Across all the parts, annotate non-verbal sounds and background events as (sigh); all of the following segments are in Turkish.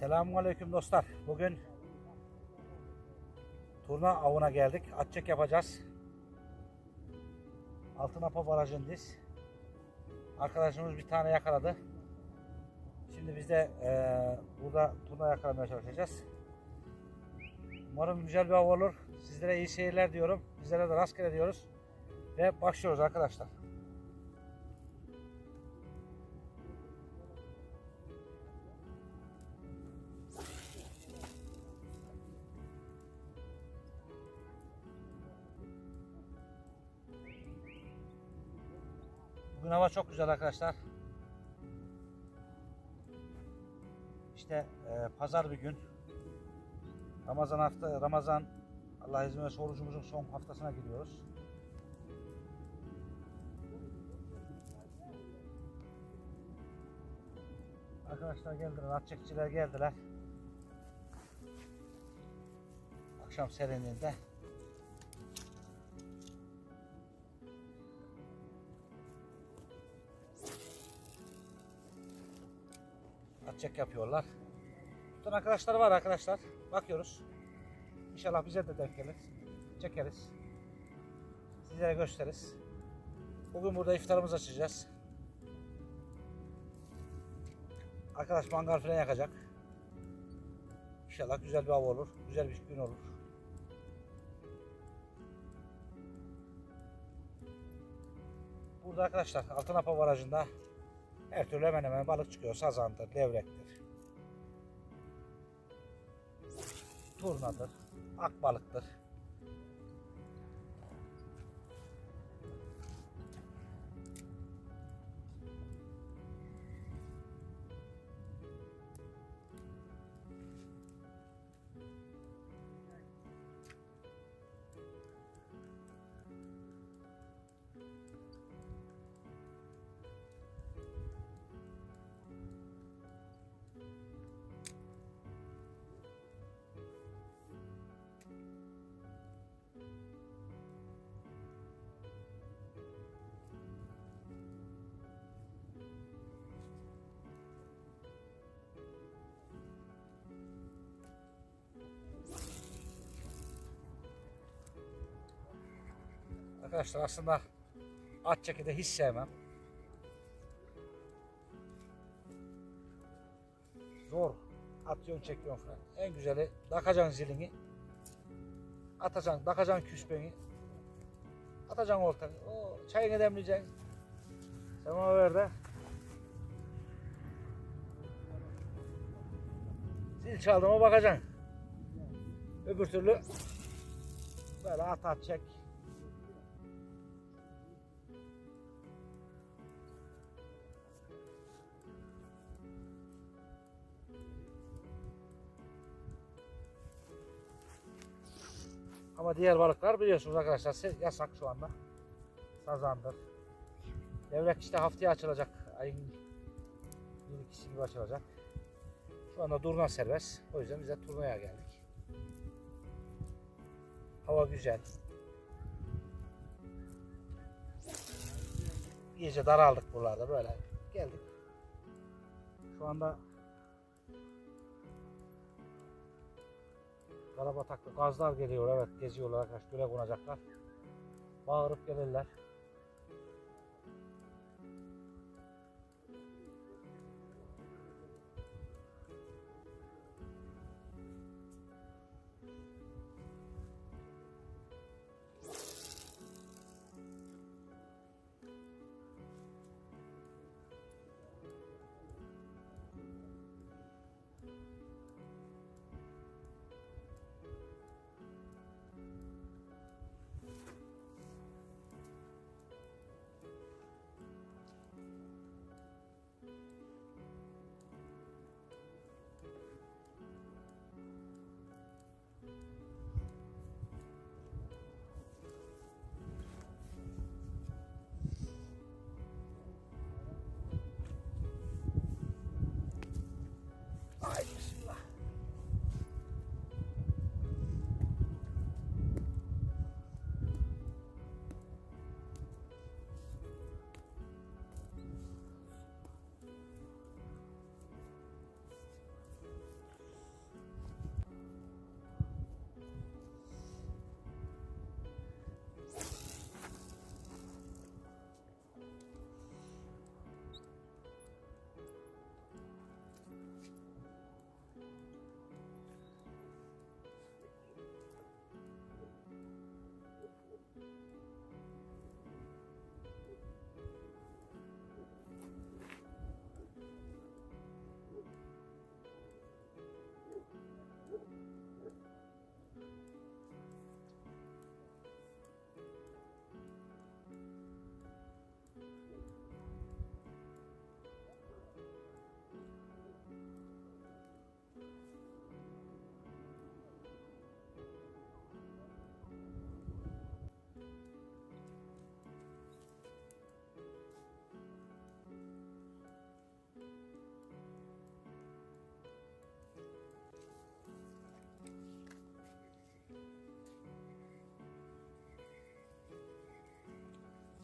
Selamun Aleyküm dostlar. Bugün turna avına geldik. Atçek yapacağız. Altınapa Barajı'ndayız. Arkadaşımız bir tane yakaladı. Şimdi biz de eee, burada turna yakalamaya çalışacağız. Umarım güzel bir av olur. Sizlere iyi seyirler diyorum. Bizlere de rastgele diyoruz. Ve başlıyoruz arkadaşlar. Bugün hava çok güzel arkadaşlar. İşte e, pazar bir gün. Ramazan hafta Ramazan Allah izin verirse orucumuzun son haftasına gidiyoruz. Arkadaşlar geldiler, at çekiciler geldiler. Akşam serinliğinde. Atçek yapıyorlar. Tutan arkadaşlar var arkadaşlar. Bakıyoruz. İnşallah bize de denk gelir. Çekeriz. Sizlere gösteririz. Bugün burada iftarımızı açacağız. Arkadaş mangal falan yakacak. İnşallah güzel bir hava olur. Güzel bir gün olur. Burada arkadaşlar Altınapa Barajı'nda her türlü hemen hemen balık çıkıyor. Sazandır, levrektir. Turnadır, akbalıktır. Arkadaşlar aslında at çeki de hiç sevmem. Zor. Atıyorsun çekiyorsun falan. En güzeli takacaksın zilini. Atacaksın, takacaksın küspeni. Atacaksın ortaya. O çayını demleyeceksin. Sen ver de. Zil çaldığıma bakacaksın. Öbür türlü böyle at at çek. Ama diğer balıklar biliyorsunuz arkadaşlar yasak şu anda. Sazandır. Levrek işte haftaya açılacak. Ayın bir ikisi gibi açılacak. Şu anda durna serbest. O yüzden biz de turnaya geldik. Hava güzel. İyice daraldık buralarda böyle. Geldik. Şu anda Karabataklı gazlar geliyor evet geziyorlar arkadaşlar göle konacaklar. Bağırıp gelirler.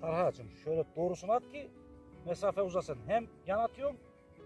Talha'cığım şöyle doğrusunu at ki mesafe uzasın. Hem yan atıyorum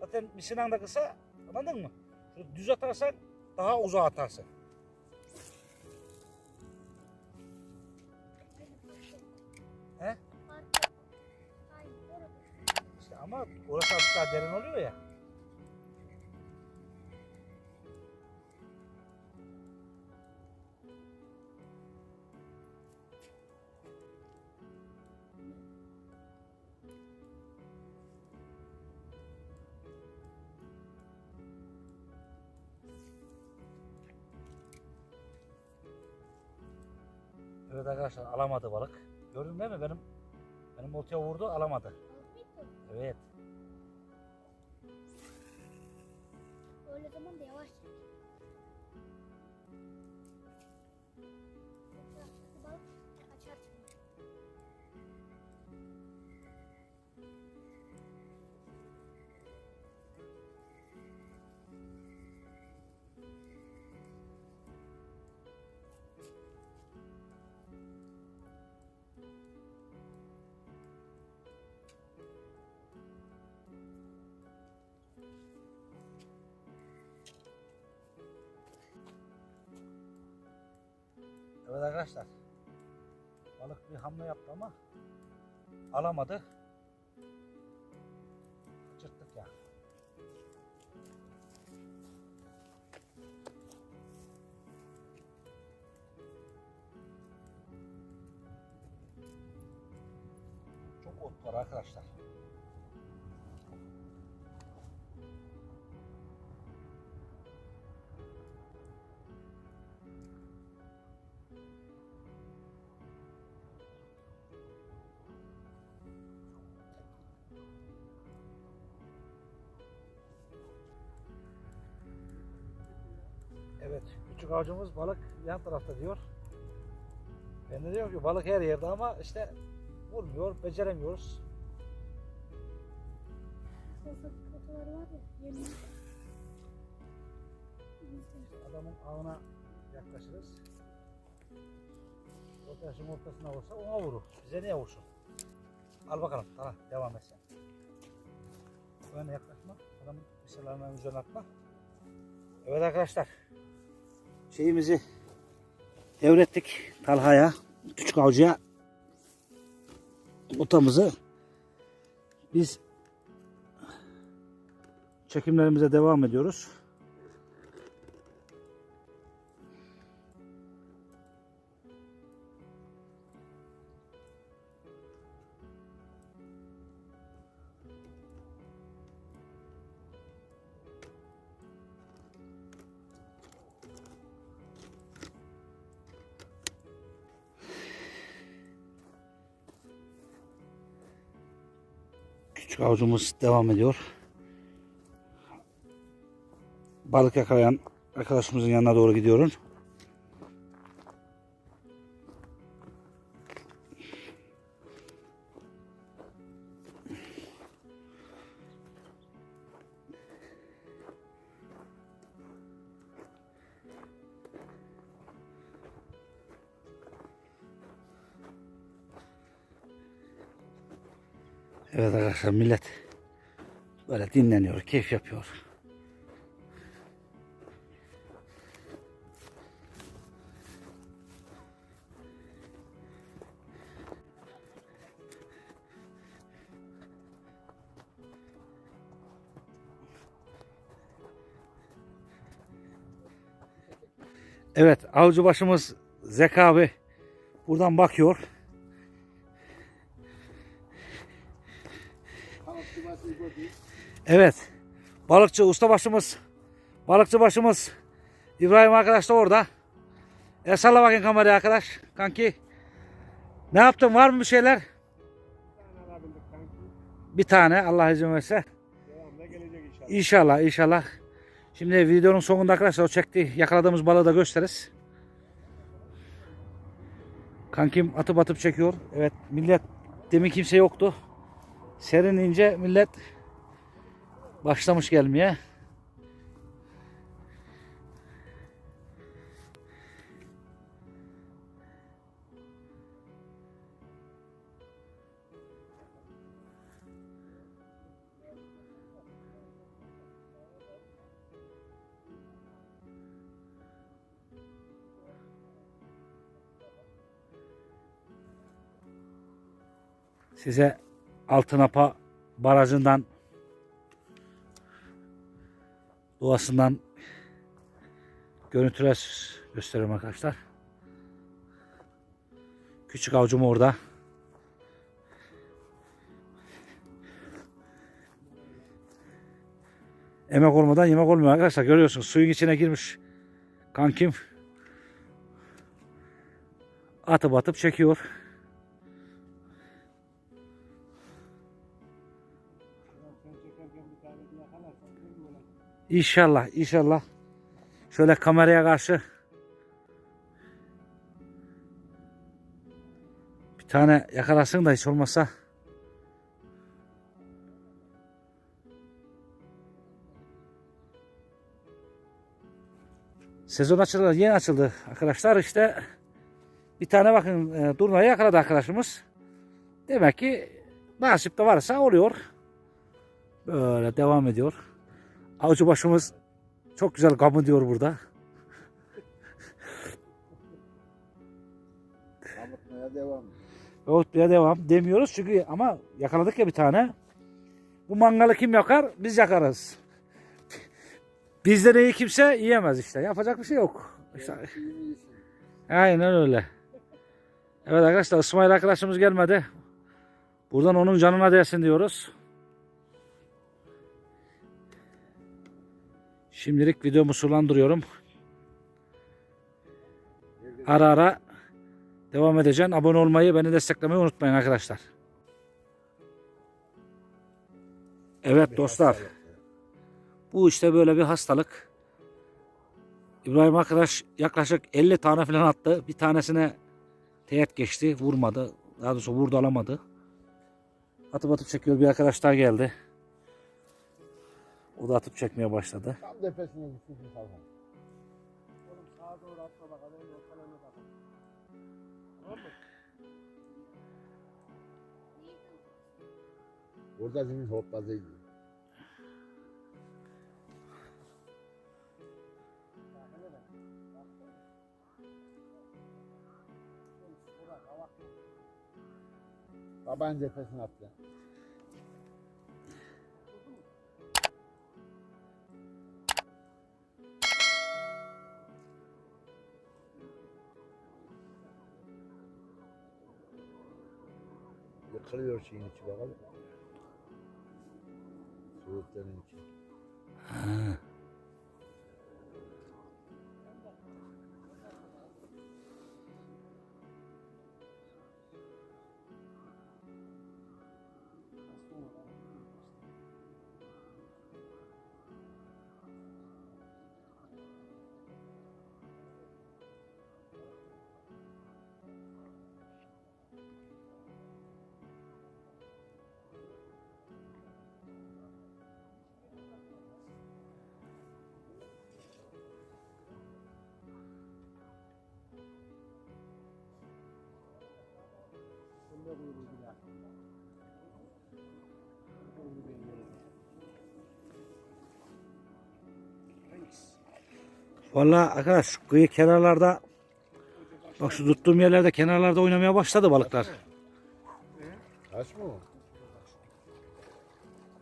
zaten misinan da kısa anladın mı? Şöyle düz atarsan daha uzağa atarsın. He? İşte ama orası azıcık daha derin oluyor ya. Evet arkadaşlar alamadı balık. Gördün değil mi benim benim oltaya vurdu alamadı. Evet. Evet arkadaşlar. Balık bir hamle yaptı ama alamadı. Kaçırttık ya. Çok ot var arkadaşlar. Küçük avcımız balık yan tarafta diyor. Ben de diyorum ki balık her yerde ama işte vurmuyor, beceremiyoruz. Adamın ağına yaklaşırız. Ortaşın ortasına vursa ona vurur. Bize niye vursun? Al bakalım, tamam devam et sen. Öne yaklaşma, adamın misalarından üzerine atma. Evet arkadaşlar, şeyimizi devrettik Talha'ya, küçük avcıya otamızı. Biz çekimlerimize devam ediyoruz. Küçük avcumuz devam ediyor. Balık yakalayan arkadaşımızın yanına doğru gidiyorum. Evet arkadaşlar millet böyle dinleniyor, keyif yapıyor. Evet avcı başımız Zeki abi buradan bakıyor. Evet. Balıkçı usta başımız, balıkçı başımız İbrahim arkadaş da orada. E salla bakayım kameraya arkadaş. Kanki. Ne yaptın? Var mı bir şeyler? Bir tane Allah izin gelecek inşallah. İnşallah inşallah. Şimdi videonun sonunda arkadaşlar o çekti yakaladığımız balığı da gösteririz. Kankim atıp atıp çekiyor. Evet millet demin kimse yoktu. Serinince millet başlamış gelmeye. Size Altınapa barajından doğasından görüntüler gösteriyorum arkadaşlar. Küçük avcum orada. Emek olmadan yemek olmuyor arkadaşlar. Görüyorsunuz suyun içine girmiş kankim. Atıp atıp çekiyor. İnşallah, inşallah. Şöyle kameraya karşı bir tane yakalasın da hiç olmazsa. Sezon açıldı, yeni açıldı arkadaşlar işte. Bir tane bakın e, turnayı yakaladı arkadaşımız. Demek ki nasip de varsa oluyor. Böyle devam ediyor. Avcı başımız çok güzel gamı diyor burada. Anlatmaya devam. Öğütmeye devam demiyoruz çünkü ama yakaladık ya bir tane. Bu mangalı kim yakar? Biz yakarız. Bizden iyi kimse yiyemez işte. Yapacak bir şey yok. İşte, aynen öyle. Evet arkadaşlar İsmail arkadaşımız gelmedi. Buradan onun canına değsin diyoruz. Şimdilik videomu sulandırıyorum. Ara ara devam edeceğim. Abone olmayı, beni desteklemeyi unutmayın arkadaşlar. Evet dostlar. Bu işte böyle bir hastalık. İbrahim arkadaş yaklaşık 50 tane falan attı. Bir tanesine teğet geçti. Vurmadı. Daha doğrusu vurdu alamadı. Atıp atıp çekiyor. Bir arkadaş daha geldi. O da atıp çekmeye başladı. Tam tepesine gitsin sallan. Oğlum sağa doğru atma bakalım. Ortalarına bakalım. Tamam mı? Burada zemin hopladıydı. Babanın tepesine attı. Yıkılıyor şeyin içi bakalım. Soğukların içi. Bunda Vallahi arkadaş şu kıyı kenarlarda bak şu tuttuğum yerlerde kenarlarda oynamaya başladı balıklar. Taş mı?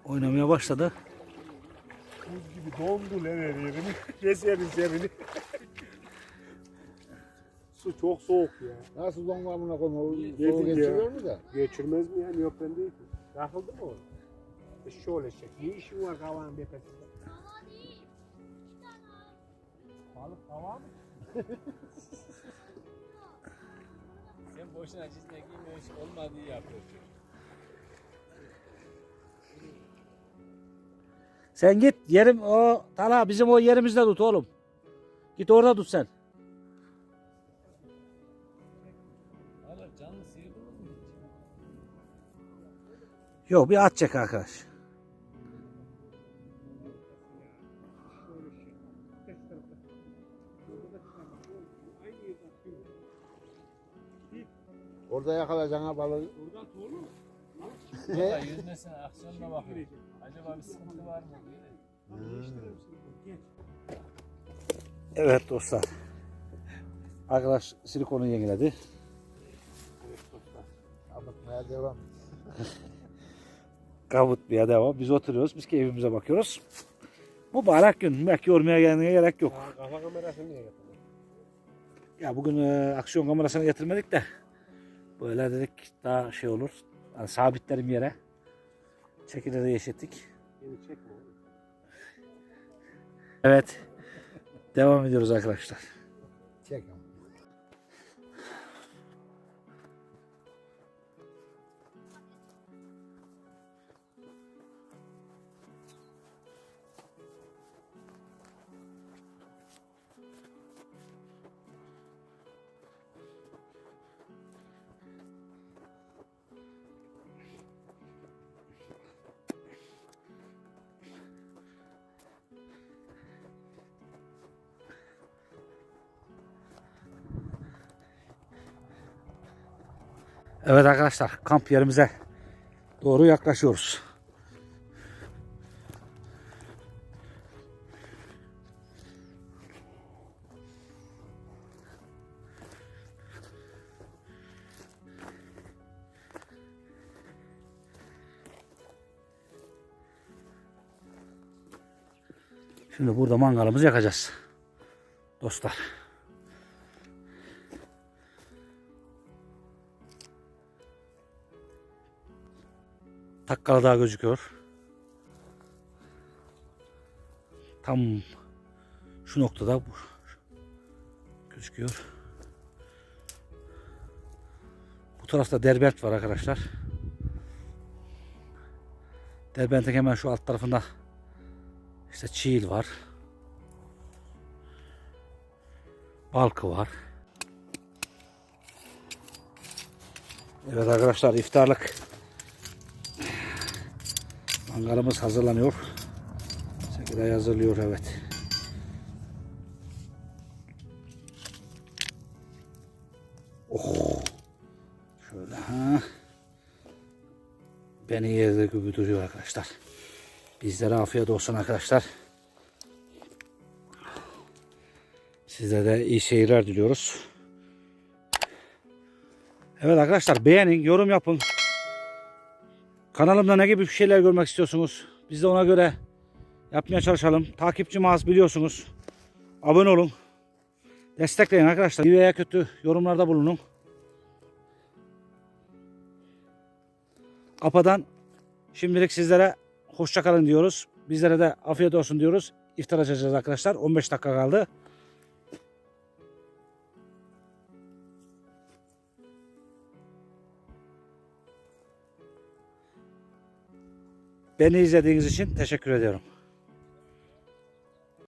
Oynamaya başladı. Buz gibi dondu lan her yerini. (laughs) Keserin serini. (laughs) Su çok soğuk ya. Nasıl dongamına konu? Yedik Soğuk geçiriyor mu da? Geçirmez mi yani yok ben değil ki. Yakıldı mı o? E şöyle çek. Ne işin var kavanın tepesinde? Balık hava mı? Sen boşuna cisne giymiyorsun olmadığı yapıyorsun. Sen git yerim o Tala bizim o yerimizde tut oğlum. Git orada tut sen. Yok bir at çek arkadaş. Orada yakalayacağına balığı. Buradan doğru mu? Valla yüzmesine bakıyor. Acaba bir sıkıntı var mı diye. Evet dostlar. Arkadaş silikonu yeniledi. Anlatmaya devam. (laughs) Kavutmaya devam. Biz oturuyoruz. Biz keyfimize bakıyoruz. Mübarek gün. Belki yormaya gelmeye gerek yok. Kafa kamerasını niye getirdin? Ya bugün e, aksiyon kamerasını getirmedik de böyle dedik daha şey olur. Yani sabitlerim yere. Çekirdeği yeşettik. Evet. Devam ediyoruz arkadaşlar. Evet arkadaşlar kamp yerimize doğru yaklaşıyoruz. Şimdi burada mangalımızı yakacağız. Dostlar. Takkala Dağı gözüküyor. Tam şu noktada gözüküyor. Bu tarafta Derbent var arkadaşlar. Derbent'in hemen şu alt tarafında işte Çiğil var. Balkı var. Evet arkadaşlar iftarlık Mangalımız hazırlanıyor. Çekirdeği hazırlıyor evet. Oh. Şöyle ha. Beni yerde gibi duruyor arkadaşlar. Bizlere afiyet olsun arkadaşlar. Size de iyi seyirler diliyoruz. Evet arkadaşlar beğenin, yorum yapın. Kanalımda ne gibi bir şeyler görmek istiyorsunuz? Biz de ona göre yapmaya çalışalım. Takipçim az biliyorsunuz. Abone olun. Destekleyin arkadaşlar. İyi veya kötü yorumlarda bulunun. Kapadan şimdilik sizlere hoşça kalın diyoruz. Bizlere de afiyet olsun diyoruz. İftar açacağız arkadaşlar. 15 dakika kaldı. Beni izlediğiniz için teşekkür ediyorum.